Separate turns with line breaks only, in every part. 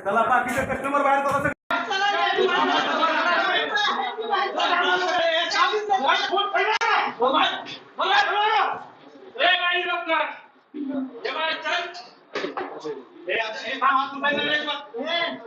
बोलू. हे बाकीचे मी नाव रे. हे बाहेर. हे. चला, चला, चला, ये लवकर मॅनेजर बोलतो, बाहेर बोलायचं. हे बस, बस. चला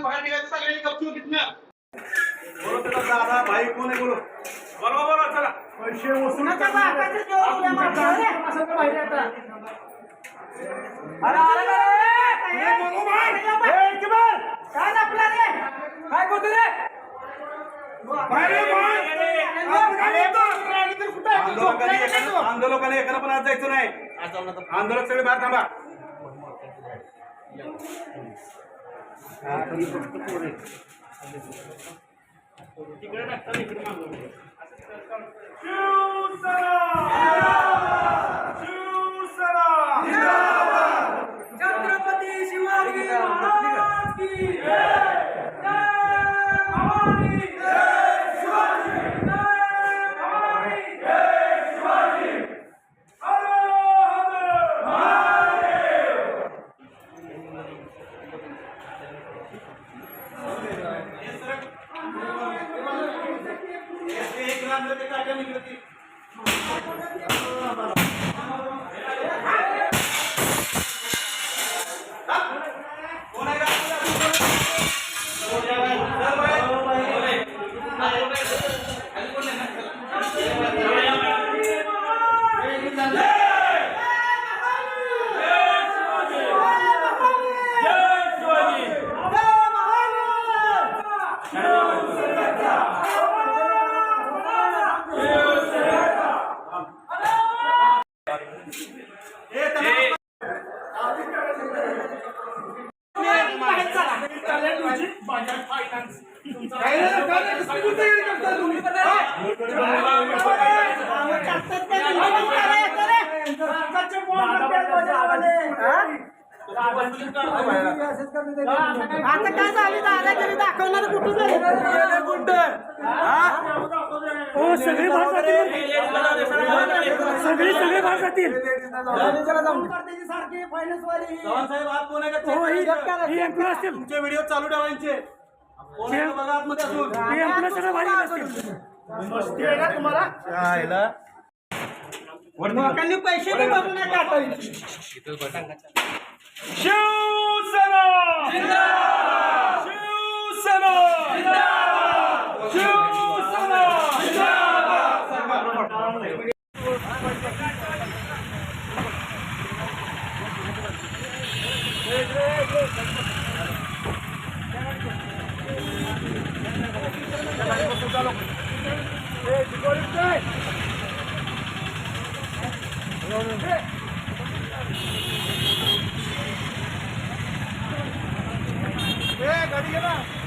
बाकीचे कस्टमर बाहेर चला बोलो त्याला दादा भाई कोण आहे बोलो बोलो बोलो चला पैसे वसूल
काय करतो रे
आंदोलकांनी आंदोलकांनी एकानं पण आज जायचं नाही. आंदोलक सगळे बाहेर थांबा.
छत्रपती शिवाजी महाराज की
आता काय झाली? दादागिरी दाखवणार कुठं हो सगळे जातील सगळे सगळे जातील सारखी फायनान्स वाली. हो, ही-. ही employee असतील.
तुमचे व्हिडिओ चालू ठेवायचे. बघा
असतील लोकांनी पैसे बी नाही टाकावे
शिवसेना! शिवसेना! शिवसेना! Hindi ka.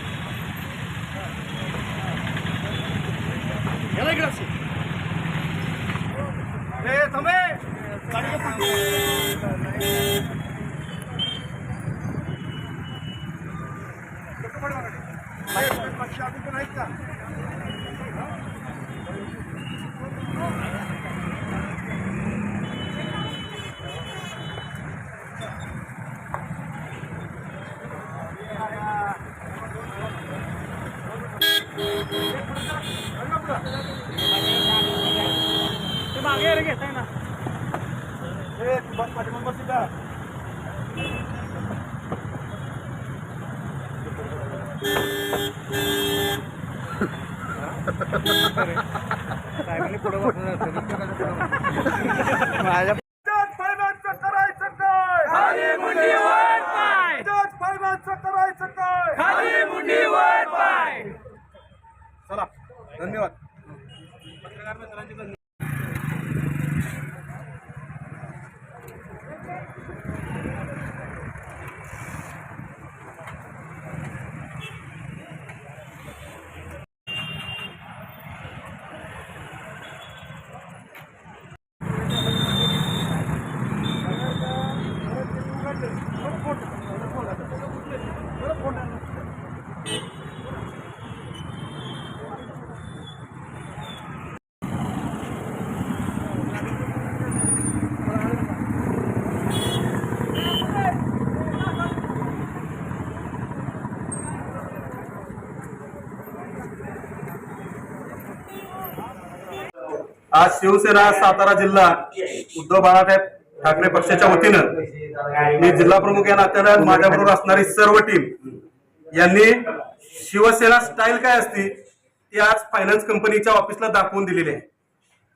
मुंडी वर पाय जज फायनान्सचं करायचं काय खाली मुंडी वर पाय
चला धन्यवाद. आज शिवसेना सातारा जिल्हा उद्धव बाळासाहेब ठाकरे पक्षाच्या वतीनं मी जिल्हा प्रमुख या नात्यानं माझ्याबरोबर असणारी सर्व टीम यांनी शिवसेना स्टाईल काय असती ती आज फायनान्स कंपनीच्या ऑफिसला दाखवून दिलेली आहे.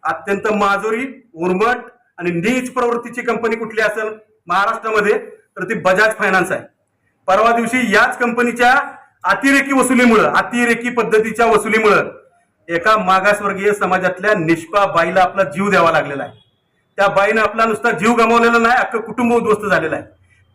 अत्यंत माजुरी उर्मट आणि नीच प्रवृत्तीची कंपनी कुठली असेल महाराष्ट्रामध्ये तर ती बजाज फायनान्स आहे. परवा दिवशी याच कंपनीच्या अतिरेकी वसुलीमुळं अतिरेकी पद्धतीच्या वसुलीमुळं एका मागासवर्गीय समाजातल्या निष्पा बाईला आपला जीव द्यावा लागलेला आहे. त्या बाईनं आपला नुसता जीव गमावलेला नाही अख्खं कुटुंब उद्ध्वस्त झालेलं आहे.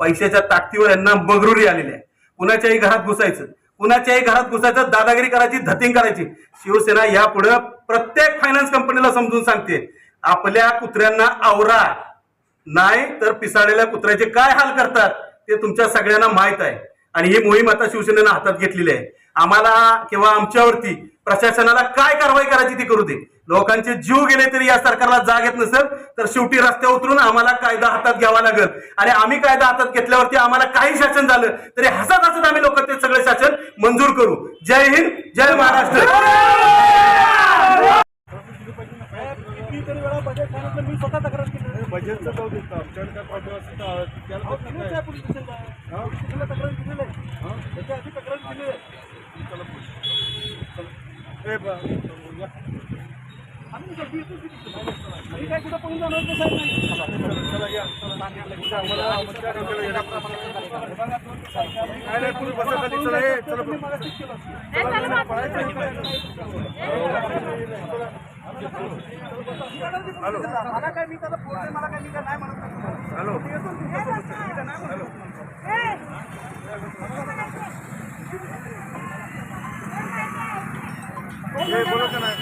पैशाच्या ताकदीवर यांना मगरुरी आलेली आहे. कुणाच्याही घरात घुसायचं कुणाच्याही घरात घुसायचं दादागिरी करायची धतिंग करायची. शिवसेना यापुढे प्रत्येक फायनान्स कंपनीला समजून सांगते आपल्या कुत्र्यांना आवरा. नाही तर पिसाळलेल्या कुत्र्याचे काय हाल करतात ते तुमच्या सगळ्यांना माहीत आहे. आणि ही मोहीम आता शिवसेनेनं हातात घेतलेली आहे. आम्हाला किंवा आमच्यावरती प्रशासनाला काय कारवाई करायची ती करू दे. लोकांचे जीव गेले तरी या सरकारला जाग येत नसेल तर शेवटी रस्त्यावर उतरून आम्हाला कायदा हातात घ्यावा लागेल. आणि आम्ही कायदा हातात घेतल्यावरती आम्हाला काही शासन झालं तरी हसत हसत आम्ही लोक ते सगळे शासन मंजूर करू. जय हिंद जय महाराष्ट्र.
कितीतरी वेळा बजेट सांगितलं मी स्वतः तक्रार केली बजेटचं जाऊ देतो आमच्याकडे काय प्रॉब्लेम असेल तर त्याला दिलेलं आहे पोलीस स्टेशनला तिला तक्रार दिलेलं आहे. त्याच्या आधी तक्रार दिली आहे चला. चला. मला काय मी त्याला मला काय मी काय नाही म्हणत हॅलो हॅलो बोलत नाही?